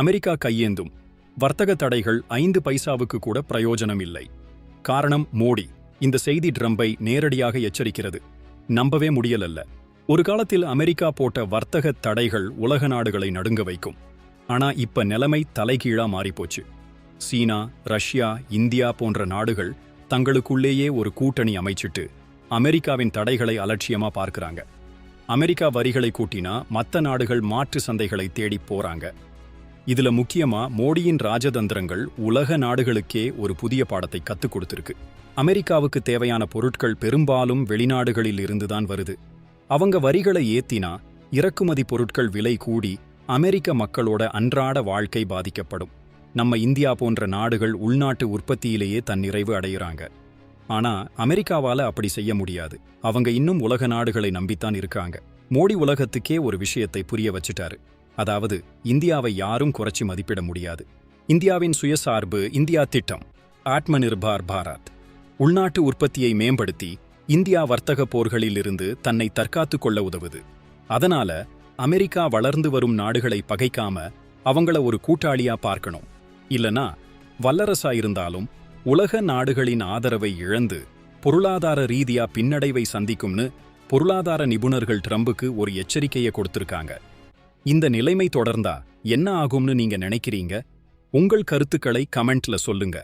America கையேந்தும். வர்த்தக தடைகள் ஐந்து பைசாவுக்கு கூட பிரயோஜனம் இல்லை காரணம் மோடி. இந்த செய்தி ட்ரம்பை நேரடியாக எச்சரிக்கிறது. நம்பவே முடியலல்ல. ஒரு காலத்தில் அமெரிக்கா போட்ட வர்த்தக தடைகள் உலக நாடுகளை நடுங்க வைக்கும். ஆனா இப்ப நிலைமை தலைகீழா மாறிப்போச்சு. சீனா ரஷ்யா இந்தியா போன்ற நாடுகள் தங்களுக்குள்ளேயே ஒரு கூட்டணி அமைச்சிட்டு அமெரிக்காவின் தடைகளை அலட்சியமா பார்க்கறாங்க. அமெரிக்கா வரிகளை கூட்டினா மத்த நாடுகள் மாற்று சந்தைகளை தேடி போறாங்க. இதுல முக்கியமா மோடியின் ராஜதந்திரங்கள் உலக நாடுகளுக்கே ஒரு புதிய பாடத்தை கத்துக் கொடுத்திருக்கு. அமெரிக்காவுக்கு தேவையான பொருட்கள் பெரும்பாலும் வெளிநாடுகளில் இருந்துதான் வருது. அவங்க வரிகளை ஏத்தினா இறக்குமதி பொருட்கள் விலை கூடி அமெரிக்க மக்களோட அன்றாட வாழ்க்கை பாதிக்கப்படும். நம்ம இந்தியா போன்ற நாடுகள் உள்நாட்டு உற்பத்தியிலேயே தன்னிறைவு அடையுறாங்க. ஆனா அமெரிக்காவால அப்படி செய்ய முடியாது. அவங்க இன்னும் உலக நாடுகளை நம்பித்தான் இருக்காங்க. மோடி உலகத்துக்கே ஒரு விஷயத்தை புரிய வச்சிட்டாரு. அதாவது இந்தியாவை யாரும் குறைச்சி மதிப்பிட முடியாது. இந்தியாவின் சுயசார்பு இந்தியா திட்டம் ஆத்ம நிர்பார் பாரத். உள்நாட்டு உற்பத்தியை மேம்படுத்தி இந்தியா வர்த்தக போர்களிலிருந்து தன்னை தற்காத்துக் கொள்ள உதவுது. அதனால அமெரிக்கா வளர்ந்து வரும் நாடுகளை பகைக்காம அவங்கள ஒரு கூட்டாளியா பார்க்கணும். இல்லனா வல்லரசா இருந்தாலும் உலக நாடுகளின் ஆதரவை இழந்து பொருளாதார ரீதியா பின்னடைவை சந்திக்கும்னு பொருளாதார நிபுணர்கள் ட்ரம்புக்கு ஒரு எச்சரிக்கையை கொடுத்திருக்காங்க. இந்த நிலைமை தொடர்ந்தா என்ன ஆகும்னு நீங்க நினைக்கிறீங்க? உங்கள் கருத்துக்களை கமெண்ட்ல சொல்லுங்க.